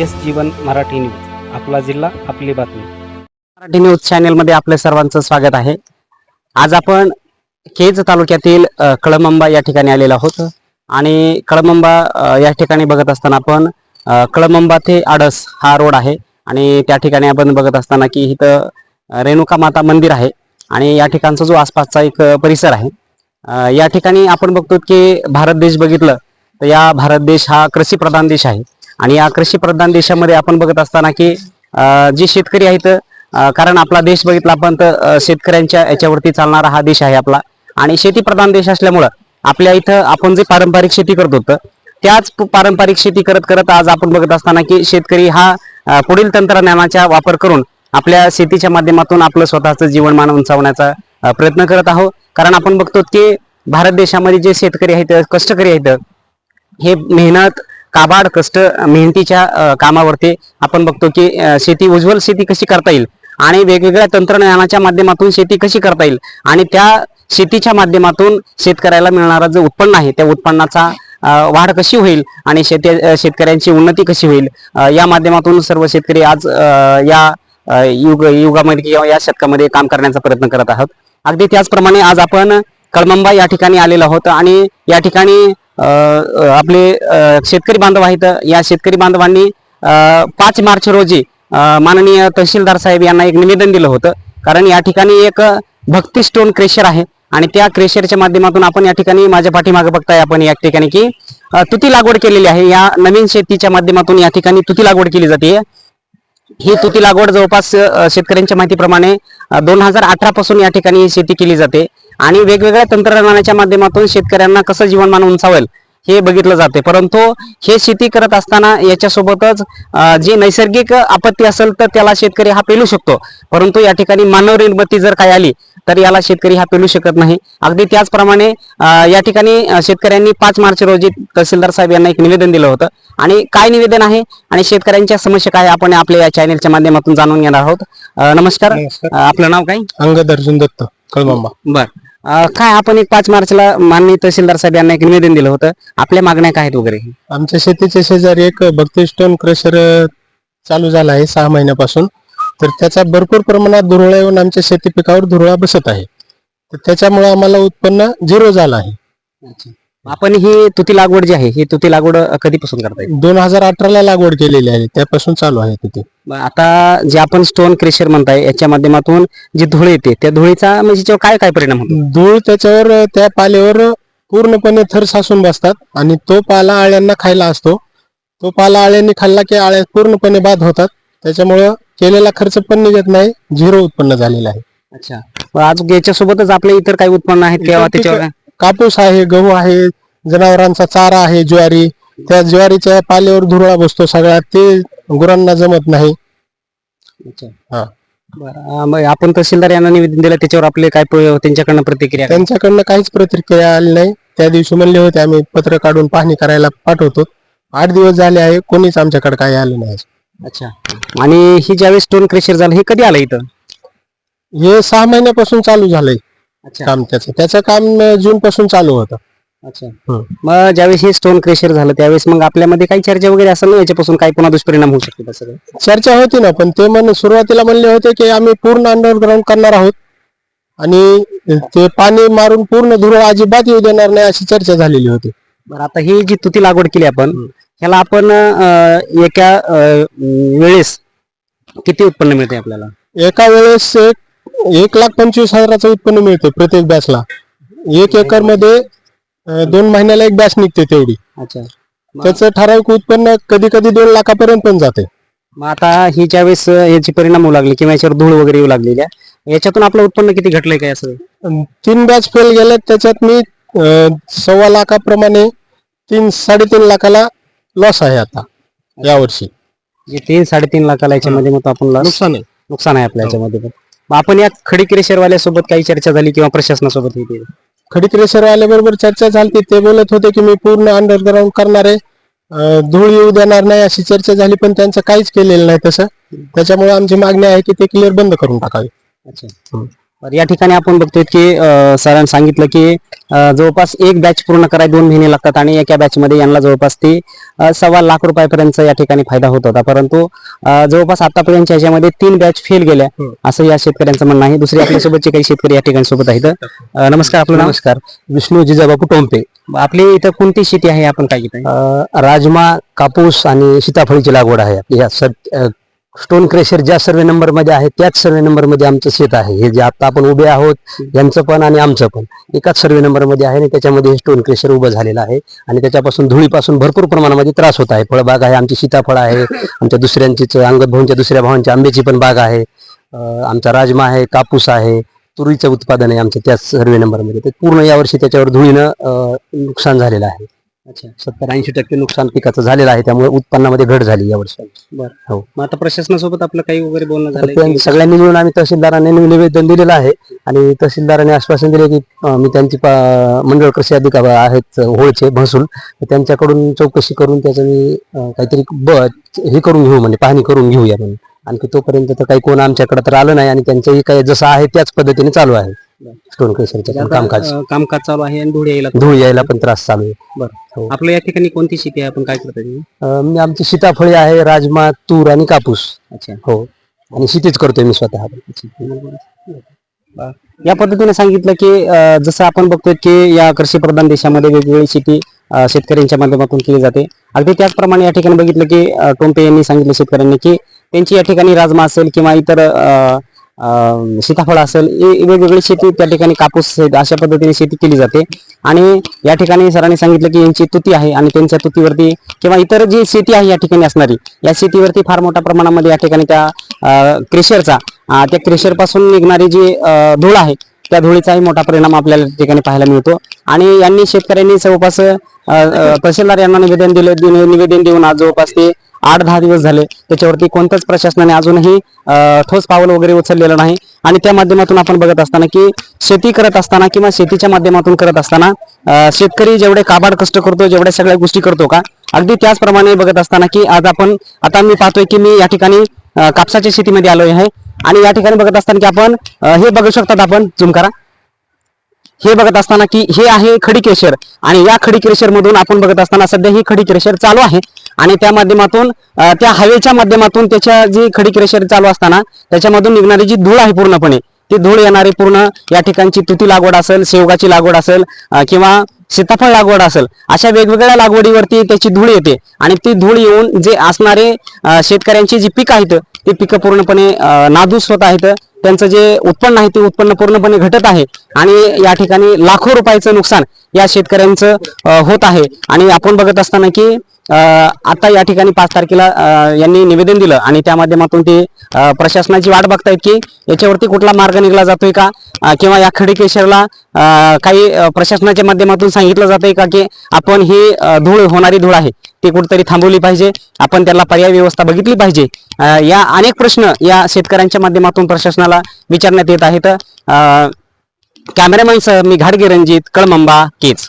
S जीवन Marathi news. आपला जिल्हा आपली बातमी. मराठी न्यूज चॅनेलमध्ये आपल्या सर्वांचं स्वागत आहे. आज आपण केज तालुक्यातील कळमंबा या ठिकाणी आलेलो आहोत. आणि कळमंबा या ठिकाणी बघत असताना आपण कळमंबा ते आडस हा रोड आहे. आणि त्या ठिकाणी आपण बघत असताना की इथं रेणुका माता मंदिर आहे. आणि या ठिकाणचा जो आसपासचा एक परिसर आहे. या ठिकाणी आपण बघतो की भारत देश बघितलं तर या भारत देश हा कृषी प्रधान देश आहे. आणि या कृषी प्रधान देशामध्ये आपण बघत असताना की जे शेतकरी आहेत कारण आपला देश बघितला आपण तर शेतकऱ्यांच्या याच्यावरती चालणारा हा देश आहे आपला. आणि शेती प्रधान देश असल्यामुळं आपल्या इथं आपण जे पारंपरिक शेती करत होतं त्याच पारंपरिक शेती करत करत आज आपण बघत असताना की शेतकरी हा पुढील तंत्रज्ञानाचा वापर करून आपल्या शेतीच्या माध्यमातून आपलं स्वतःचं जीवनमान उंचावण्याचा प्रयत्न करत आहोत. कारण आपण बघतो की भारत देशामध्ये जे शेतकरी आहेत कष्टकरी आहेत हे मेहनत काबाड कष्ट मेहनतीच्या कामावरती आपण बघतो की शेती उज्ज्वल शेती कशी करता येईल? आणि वेगवेगळ्या तंत्रज्ञानाच्या माध्यमातून शेती कशी करता येईल? आणि त्या शेतीच्या माध्यमातून शेतकऱ्याला मिळणारं जे उत्पन्न आहे त्या उत्पन्नाचा वाढ कशी होईल? आणि शेती शेतकऱ्यांची उन्नती कशी होईल? या माध्यमातून सर्व शेतकरी आज या युग युगामध्ये किंवा या शतकामध्ये काम करण्याचा प्रयत्न करत आहोत. अगदी त्याचप्रमाणे आज आपण कळमंबा या ठिकाणी आलेला आहोत आणि या ठिकाणी आपले शेतकरी बांधव आहेत. या शेतकरी बांधवांनी पाच मार्च रोजी माननीय तहसीलदार साहेब यांना एक निवेदन दिलं होतं. कारण या ठिकाणी एक भक्ती स्टोन क्रेशर आहे आणि त्या क्रेशरच्या माध्यमातून आपण या ठिकाणी माझ्या पाठीमागे बघताय आपण या ठिकाणी की तुती लागवड केलेली आहे. या नवीन शेतीच्या माध्यमातून या ठिकाणी तुती लागवड केली जाते. ही तुती लागवड जवळपास शेतकऱ्यांच्या माहितीप्रमाणे दोन हजार अठरा पासून या ठिकाणी शेती केली जाते. आणि वेगवेगळ्या तंत्रज्ञानाच्या माध्यमातून शेतकऱ्यांना कसं जीवनमान उंचावेल हे बघितलं जाते. परंतु हे शेती करत असताना याच्यासोबतच जी नैसर्गिक आपत्ती असेल तर त्याला शेतकरी हा पेलू शकतो. परंतु या ठिकाणी मानव निर्मिती जर काय आली तर याला शेतकरी हा पेलू शकत नाही. अगदी त्याचप्रमाणे या ठिकाणी शेतकऱ्यांनी पाच मार्च रोजी तहसीलदार साहेब यांना एक निवेदन दिलं होतं. आणि काय निवेदन आहे आणि शेतकऱ्यांच्या समस्या काय आपण आपल्या या चॅनेलच्या माध्यमातून जाणून घेणार आहोत. नमस्कार. आपलं नाव काय? अंगद अर्जुन दत्त कळमांबा बर. काय आपण एक पाच मार्चला माननीय तहसीलदार साहेब यांना एक निवेदन दिलं होतं. आपल्या मागण्या काय आहेत वगैरे? आमच्या शेतीच्या शेजारी एक भक्ती स्टोन क्रशर चालू झाला आहे सहा महिन्यापासून. तर त्याचा भरपूर प्रमाणात धुरळा येऊन आमच्या शेती पिकावर धुरळा बसत आहे. तर त्याच्यामुळे आम्हाला उत्पन्न झिरो झालं आहे. आपण ही तुती लागवड जी आहे ही तुती लागवड कधीपासून करताय दोन हजार अठराला लागवड केलेली आहे त्यापासून चालू आहे तिथे मग आता जे आपण स्टोन क्रेशर म्हणताय याच्या माध्यमातून जी धूळ येते त्या धुळीचा म्हणजे याच्यावर काय काय परिणाम होतो? धूळ त्याच्यावर त्या पाल्यावर पूर्णपणे थर साचून बसतात आणि तो पाला आळ्यांना खायला असतो. तो पाला आळ्यांनी खाल्ला की आळ्या पूर्णपणे बाद होतात. त्याच्यामुळं केलेला खर्च पण निघत नाही झिरो उत्पन्न झालेलं आहे. अच्छा. मग आज याच्यासोबतच आपले इतर काही उत्पन्न आहेत किंवा त्याच्यावर कापूस आहे गहू आहे जनावरांचा चारा आहे ज्वारी. त्या ज्वारीच्या पाल्यावर धुरळा बसतो सगळ्या ते गुरांना जमत नाही. अच्छा. हा. बरं अं, मग आपण तहसीलदार यांना निवेदन दिलं त्याच्यावर आपले काय प- त्यांच्याकडनं प्रतिक्रिया? त्यांच्याकडनं काहीच प्रतिक्रिया आली नाही. त्या दिवशी म्हणले होते आम्ही पत्र काढून पाहणी करायला पाठवतो. आठ दिवस झाले आहे कोणीच आमच्याकडे काही आलं नाही. अच्छा. आणि ही ज्यावेळेस स्टोन क्रेशर झालं हे कधी आलं इथं? हे सहा महिन्यापासून चालू झालंय. अच्छा. काम त्याचं. त्याचं काम जून पासून चालू होतं. अच्छा. हं. मग ज्यावेळेस हे स्टोन क्रेशर झालं त्यावेळेस मग आपल्यामध्ये काही चर्चा वगैरे असं ना याच्यापासून काही पुन्हा दुष्परिणाम होऊ शकतो चर्चा होती ना पण ते म्हण सुरुवातीला म्हणले होते की आम्ही पूर्ण अंडरग्राऊंड करणार आहोत. आणि ते पाणी मारून पूर्ण धुरळ अजिबात येऊ देणार नाही अशी चर्चा झालेली होती. बरं आता ही जी तुती लागवड केली आपण. ह्याला आपण अं, एका अं, वेळेस किती उत्पन्न मिळते आपल्याला? एका वेळेस एक एक लाख पंचवीस हजाराचं उत्पन्न मिळते प्रत्येक बॅचला एक एकरमध्ये दोन महिन्याला एक बॅच निघते तेवढी. अच्छा. त्याचं ठराविक उत्पन्न कधी कधी दोन लाखापर्यंत पण जाते. मग आता ही ज्यावेळेस याची परिणाम होऊ लागले किंवा याच्यावर धूळ वगैरे येऊ लागलेली आहे. याच्यातून आपलं उत्पन्न किती घटलंय काय असं? तीन बॅच फेल गेले त्याच्यात मी सव्वा लाखाप्रमाणे तीन साडेतीन लाखाला लॉस आहे आता यावर्षी. जे तीन साडेतीन लाखाला याच्यामध्ये मग आपण नुकसान आहे. नुकसान आहे आपल्या याच्यामध्ये पण. आपण या खडी क्रेशरवाल्या सोबत काही चर्चा झाली किंवा प्रशासनासोबत होती? खडीत रेसर आल्याबरोबर चर्चा झाली. ते बोलत होते की मी पूर्ण अंडरग्राऊंड करणार आहे. धूळ येऊ देणार नाही अशी चर्चा झाली पण त्यांचं काहीच केलेलं नाही तसं. त्याच्यामुळे आमची मागणी आहे की ते क्लिअर बंद करून टाकावे. अच्छा. या ठिकाणी आपण बघतोय की सरांनी सांगितलं की जवळपास एक बॅच पूर्ण करायला दोन महिने लागतात आणि एका बॅच मध्ये यांना जवळपास ते सव्वा लाख रुपयापर्यंत या ठिकाणी फायदा होत होता. परंतु जवळपास आतापर्यंत ह्याच्यामध्ये तीन बॅच फेल गेल्या. असं या शेतकऱ्यांचं म्हणणं आहे. दुसरे आपल्यासोबतचे काही शेतकरी या ठिकाणी सोबत आहेत. नमस्कार आपलं नमस्कार. विष्णू जिजाबापू टोंपे. आपली इथं कोणती शेती आहे? आपण काय राजमा कापूस आणि सीताफळीची लागवड आहे. आपली या स्टोन क्रेशर ज्या सर्वे नंबरमध्ये आहे त्याच सर्वे नंबरमध्ये आमचं शेत आहे. हे जे आता आपण उभे आहोत यांचं पण आणि आमचं पण. एकाच सर्वे नंबरमध्ये आहे आणि त्याच्यामध्ये हे स्टोन क्रेशर उभं झालेलं आहे. आणि त्याच्यापासून धुळीपासून भरपूर प्रमाणामध्ये त्रास होत आहे. फळबाग आहे आमची सीताफळ आहे आमच्या दुसऱ्यांचीच अंगद भाऊंच्या दुसऱ्या भावांच्या आंब्याची पण बाग आहे. आमचा राजमा आहे कापूस आहे तुरीचं उत्पादन आहे आमचं त्याच सर्वे नंबरमध्ये ते पूर्ण यावर्षी त्याच्यावर धुळीनं नुकसान झालेलं आहे. अच्छा सत्तर ऐंशी टक्के नुकसान पिकाचं झालेलं आहे त्यामुळे उत्पन्नामध्ये घट झाली यावर्षी हो. मग आता प्रशासनासोबत आपलं काही वगैरे बोलणं तर झालं सगळ्यांनी मिळून आम्ही तहसीलदारांनी निवेदन दिलेलं आहे आणि तहसीलदारांनी आश्वासन दिले की अं, मी त्यांची पा- मंडळ कृषी अधिकारी आहेत होळचे महसूल तर त्यांच्याकडून चौकशी करून त्याचं मी अं, काहीतरी ब हे करून घेऊ म्हणजे पाहणी करून घेऊया म्हणून. आणखी तोपर्यंत तर काही कोण आमच्याकडे तर आलं नाही आणि त्यांचंही काही जसं आहे त्याच पद्धतीने चालू आहे. स्टोन क्रेशरचं कामकाज. कामकाज चालू आहे आणि धुळे यायला धूळ यायला पण त्रास चालू आहे. हो. आपलं या ठिकाणी कोणती शेती आहे? आपण काय करतो? अं, मी आमची सीताफळी आहे राजमा तूर आणि कापूस. अच्छा. हो. आणि शेतीच करतोय मी स्वतः. या पद्धतीने सांगितलं की अं, जसं आपण बघतोय की या कृषी प्रधान देशामध्ये वेगवेगळी शेती अं, शेतकऱ्यांच्या माध्यमातून केली जाते. अगदी त्याचप्रमाणे या ठिकाणी बघितलं की अं, टोंपे यांनी सांगितलं शेतकऱ्यांनी की त्यांची या ठिकाणी राजमा असेल किंवा इतर अं, सीताफळ असेल वेगवेगळी शेती त्या ठिकाणी कापूस अशा पद्धतीने शेती केली जाते. आणि या ठिकाणी सरांनी सांगितलं की यांची तुती आहे आणि त्यांच्या तुतीवरती किंवा इतर जी शेती आहे या ठिकाणी असणारी या शेतीवरती फार मोठ्या प्रमाणामध्ये या ठिकाणी त्या क्रेशरचा त्या क्रेशरपासून निघणारी जी धूळ आहे त्या धुळीचाही मोठा परिणाम आपल्याला ठिकाणी पाहायला मिळतो. आणि यांनी शेतकऱ्यांनी जवळपास तहसीलदार यांना निवेदन दिलं निवेदन देऊन आज जवळपास ते आठ दहा दिवस झाले. त्याच्यावरती कोणत्याच प्रशासनाने अजूनही ठोस पावलं वगैरे उचललेलं नाही. आणि त्या माध्यमातून आपण बघत असताना की शेती करत असताना किंवा शेतीच्या माध्यमातून करत असताना शेतकरी जेवढे काबाड कष्ट करतो जेवढ्या सगळ्या गोष्टी करतो का अगदी त्याचप्रमाणे बघत असताना की आज आपण आता मी पाहतोय की मी या ठिकाणी कापसाच्या शेतीमध्ये आलोय आहे. आणि या ठिकाणी बघत असताना की आपण हे बघू शकतात आपण झूम करा. हे बघत असताना की हे आहे खडी आणि या खडी मधून आपण बघत असताना सध्या ही खडी चालू आहे. आणि त्या माध्यमातून त्या हवेच्या माध्यमातून त्याच्या जी खडी क्रेशर चालू असताना त्याच्यामधून निघणारी जी धूळ आहे पूर्णपणे ती धूळ येणारी पूर्ण या ठिकाणची तुती लागवड असेल शेवगाची लागवड असेल किंवा सीताफळ लागवड असेल अशा वेगवेगळ्या लागवडीवरती त्याची धूळ येते. आणि ती धूळ येऊन जे असणारे शेतकऱ्यांची जी पीक आहेत ते पिकं पूर्णपणे नादूस होत आहेत. त्यांचं जे उत्पन्न आहे ते उत्पन्न पूर्णपणे घटत आहे. आणि या ठिकाणी लाखो रुपयाचं नुकसान या शेतकऱ्यांचं होत आहे. आणि आपण बघत असताना की आता या ठिकाणी पाच तारखेला यांनी निवेदन दिलं आणि त्या माध्यमातून ते प्रशासनाची वाट बघतायत की याच्यावरती कुठला मार्ग निघला जातोय का? किंवा या खडीकेश्वरला काही प्रशासनाच्या माध्यमातून सांगितलं जातंय का की आपण ही धूळ होणारी धूळ आहे ती कुठेतरी थांबवली पाहिजे आपण त्याला पर्याय व्यवस्था बघितली पाहिजे? या अनेक प्रश्न या शेतकऱ्यांच्या माध्यमातून प्रशासनाला विचारण्यात येत आहेत. अं, कॅमेरामॅन सह मी घाडगे रंजित कळमंबा केच